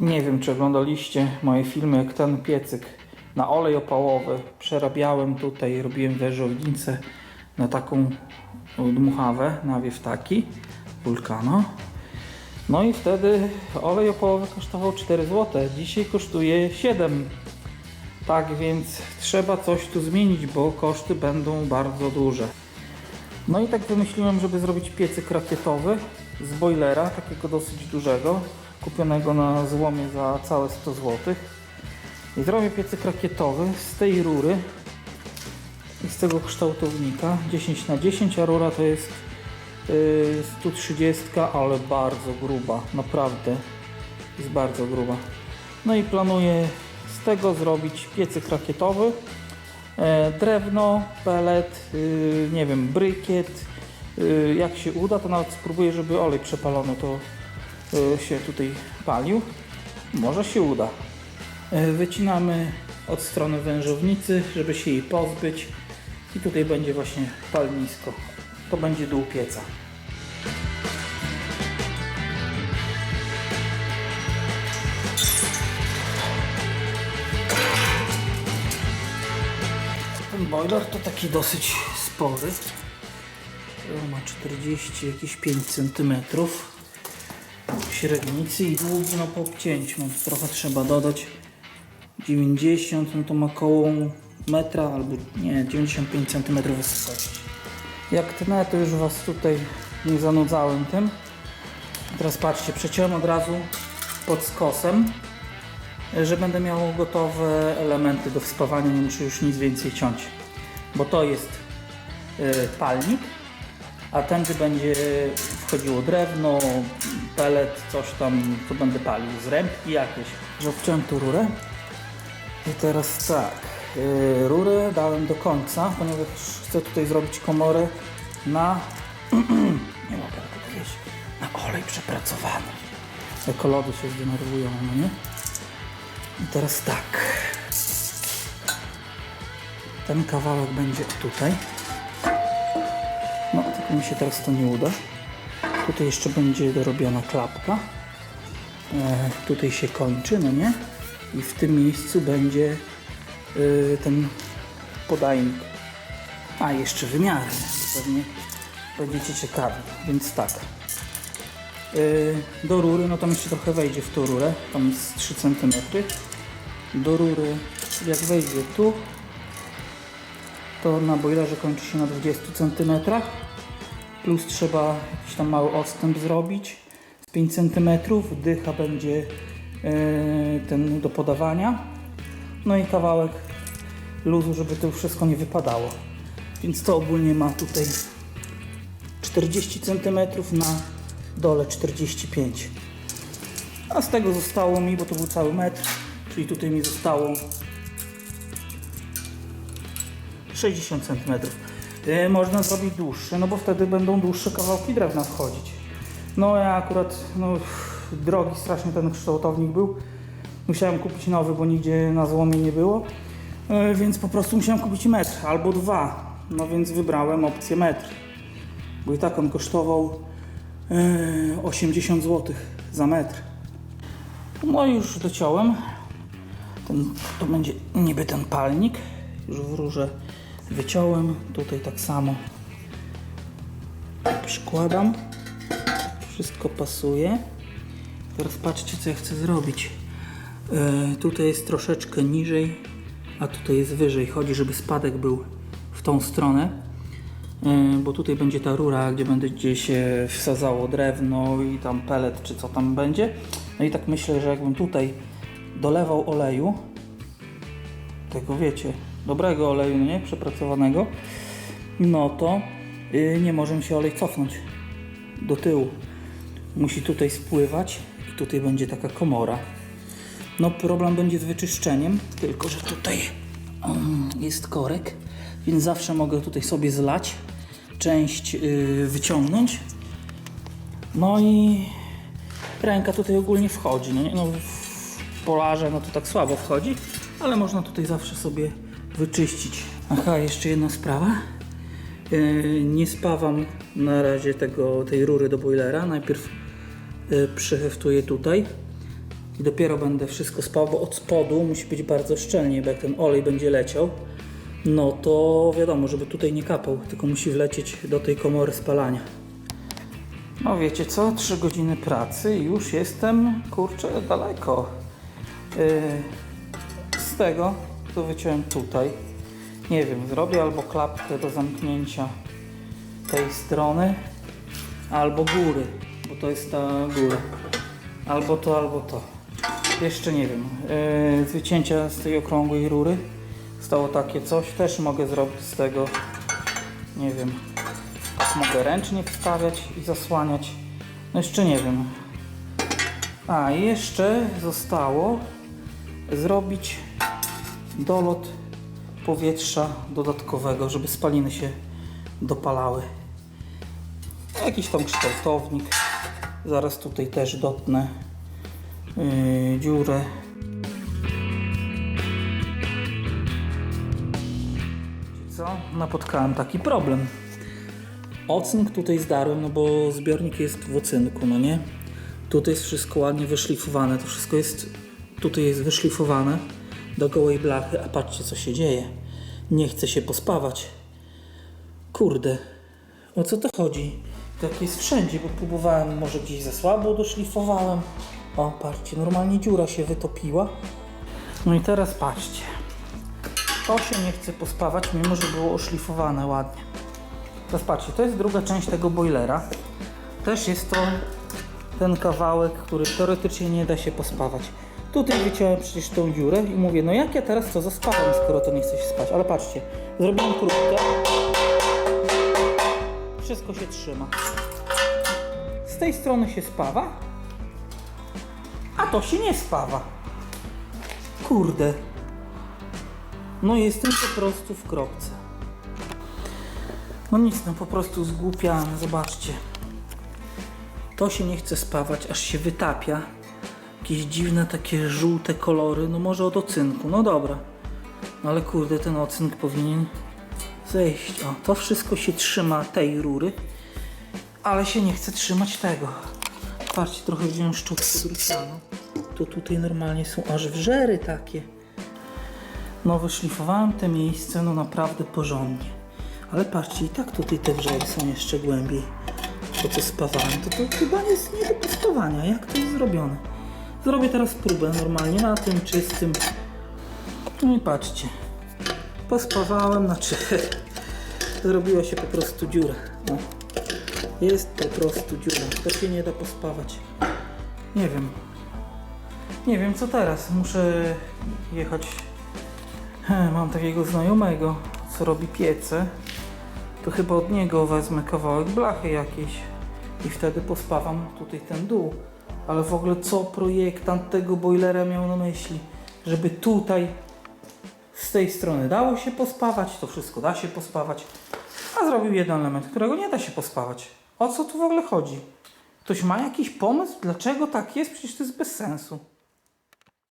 Nie wiem, czy oglądaliście moje filmy, jak ten piecyk na olej opałowy przerabiałem tutaj, robiłem wężownicę na taką dmuchawę, nawiew taki, Vulcano. No i wtedy olej opałowy kosztował 4 zł, dzisiaj kosztuje 7 tak więc trzeba coś tu zmienić, bo koszty będą bardzo duże. No i tak wymyśliłem, żeby zrobić piecyk rakietowy z boilera, takiego dosyć dużego, kupionego na złomie za całe 100 zł. I zrobię piecyk rakietowy z tej rury i z tego kształtownika 10 na 10 a rura to jest yy, 130, ale bardzo gruba, naprawdę jest bardzo gruba. No i planuję z tego zrobić piecyk rakietowy. E, drewno, pelet, y, nie wiem, brykiet. Y, jak się uda, to nawet spróbuję, żeby olej przepalony to y, się tutaj palił. Może się uda. E, Wycinamy od strony wężownicy, żeby się jej pozbyć. I tutaj będzie właśnie palnisko. To będzie dół pieca. Ten boiler to taki dosyć spory. On ma 40, jakieś 5 cm średnicy i długi no po obcięciu. Trochę trzeba dodać. 90, no to ma koło metra albo nie, 95 cm wysokości. Jak tnę, to już Was tutaj nie zanudzałem tym. Teraz patrzcie, przeciąłem od razu pod skosem że będę miał gotowe elementy do wspawania, nie muszę już nic więcej ciąć. Bo to jest y, palnik, a tędy będzie wchodziło drewno, pelet, coś tam, co będę palił, zrębki jakieś. Że wciąłem tu rurę. I teraz tak, y, rurę dałem do końca, ponieważ chcę tutaj zrobić komorę na, nie mogę tego powiedzieć, na olej przepracowany. Ekolody się zdenerwują, no nie? I teraz tak. Ten kawałek będzie tutaj. No, tylko mi się teraz to nie uda. Tutaj jeszcze będzie dorobiona klapka. E, tutaj się kończy, no nie? I w tym miejscu będzie y, ten podajnik. A, jeszcze wymiary. Pewnie będziecie ciekawi. Więc tak. Y, do rury, no tam jeszcze trochę wejdzie w tą rurę, tam jest 3 cm. Do rury, jak wejdzie tu, to na boilerze kończy się na 20 cm. Plus trzeba jakiś tam mały odstęp zrobić z 5 cm. Dycha będzie y, ten do podawania. No i kawałek luzu, żeby to wszystko nie wypadało. Więc to ogólnie ma tutaj 40 cm na dole 45 a z tego zostało mi, bo to był cały metr czyli tutaj mi zostało 60 cm można zrobić dłuższe, no bo wtedy będą dłuższe kawałki drewna wchodzić no ja akurat no, drogi strasznie ten kształtownik był musiałem kupić nowy, bo nigdzie na złomie nie było yy, więc po prostu musiałem kupić metr albo dwa no więc wybrałem opcję metr bo i tak on kosztował e, 80 zł za metr. No i już dociąłem. Ten, to będzie niby ten palnik. Już w rurze wyciąłem. Tutaj tak samo przykładam. Wszystko pasuje. Teraz patrzcie co ja chcę zrobić. E, tutaj jest troszeczkę niżej, a tutaj jest wyżej. Chodzi, żeby spadek był w tą stronę. Yy, bo tutaj będzie ta rura, gdzie będzie się wsadzało drewno i tam pelet, czy co tam będzie. No i tak myślę, że jakbym tutaj dolewał oleju, tego wiecie, dobrego oleju, no nie, przepracowanego, no to yy, nie może mi się olej cofnąć do tyłu. Musi tutaj spływać i tutaj będzie taka komora. No problem będzie z wyczyszczeniem, tylko że tutaj um, jest korek, więc zawsze mogę tutaj sobie zlać, część yy, wyciągnąć. No i ręka tutaj ogólnie wchodzi. No, nie? no w polarze no to tak słabo wchodzi, ale można tutaj zawsze sobie wyczyścić. Aha, jeszcze jedna sprawa. Yy, nie spawam na razie tego, tej rury do boilera. Najpierw yy, przyheftuję tutaj i dopiero będę wszystko spał, bo od spodu musi być bardzo szczelnie, bo jak ten olej będzie leciał, no to wiadomo, żeby tutaj nie kapał, tylko musi wlecieć do tej komory spalania. No wiecie co, 3 godziny pracy i już jestem, kurczę, daleko. Yy, z tego, to wyciąłem tutaj. Nie wiem, zrobię albo klapkę do zamknięcia tej strony, albo góry, bo to jest ta góra. Albo to, albo to. Jeszcze nie wiem. Yy, z wycięcia z tej okrągłej rury stało takie coś. Też mogę zrobić z tego, nie wiem, mogę ręcznie wstawiać i zasłaniać. No jeszcze nie wiem. A jeszcze zostało zrobić dolot powietrza dodatkowego, żeby spaliny się dopalały. Jakiś tam kształtownik. Zaraz tutaj też dotnę yy, dziurę. Co? Napotkałem taki problem. Ocynk tutaj zdarłem, no bo zbiornik jest w ocynku, no nie? Tutaj jest wszystko ładnie wyszlifowane, to wszystko jest, tutaj jest wyszlifowane do gołej blachy, a patrzcie co się dzieje. Nie chce się pospawać. Kurde, o co to chodzi? Tak jest wszędzie, bo próbowałem, może gdzieś za słabo doszlifowałem. O, patrzcie, normalnie dziura się wytopiła. No i teraz patrzcie. To się nie chce pospawać, mimo że było oszlifowane ładnie. Teraz patrzcie, to jest druga część tego boilera. Też jest to ten kawałek, który teoretycznie nie da się pospawać. Tutaj wyciąłem przecież tą dziurę i mówię, no jak ja teraz to zaspawam, skoro to nie chce się spać. Ale patrzcie, zrobiłem próbkę. Wszystko się trzyma. Z tej strony się spawa, a to się nie spawa. Kurde. No jestem po prostu w kropce. No nic, no po prostu zgłupiałem, zobaczcie. To się nie chce spawać, aż się wytapia. Jakieś dziwne takie żółte kolory, no może od ocynku, no dobra. No ale kurde, ten ocynk powinien zejść. O, to wszystko się trzyma tej rury, ale się nie chce trzymać tego. Patrzcie, trochę wziąłem szczotkę drucianą. To tutaj normalnie są aż wrzery takie. No wyszlifowałem te miejsce, no naprawdę porządnie. Ale patrzcie, i tak tutaj te wrzery są jeszcze głębiej. To co spawałem, to to chyba jest nie do testowania. Jak to jest zrobione? Zrobię teraz próbę normalnie na tym czystym. No i patrzcie. Pospawałem, znaczy zrobiła się po prostu dziura. O. Jest po prostu dziura. To się nie da pospawać. Nie wiem. Nie wiem co teraz. Muszę jechać. Mam takiego znajomego, co robi piece. To chyba od niego wezmę kawałek blachy jakiejś i wtedy pospawam tutaj ten dół. Ale w ogóle co projektant tego boilera miał na myśli? Żeby tutaj z tej strony dało się pospawać, to wszystko da się pospawać, a zrobił jeden element, którego nie da się pospawać. O co tu w ogóle chodzi? Ktoś ma jakiś pomysł, dlaczego tak jest? Przecież to jest bez sensu.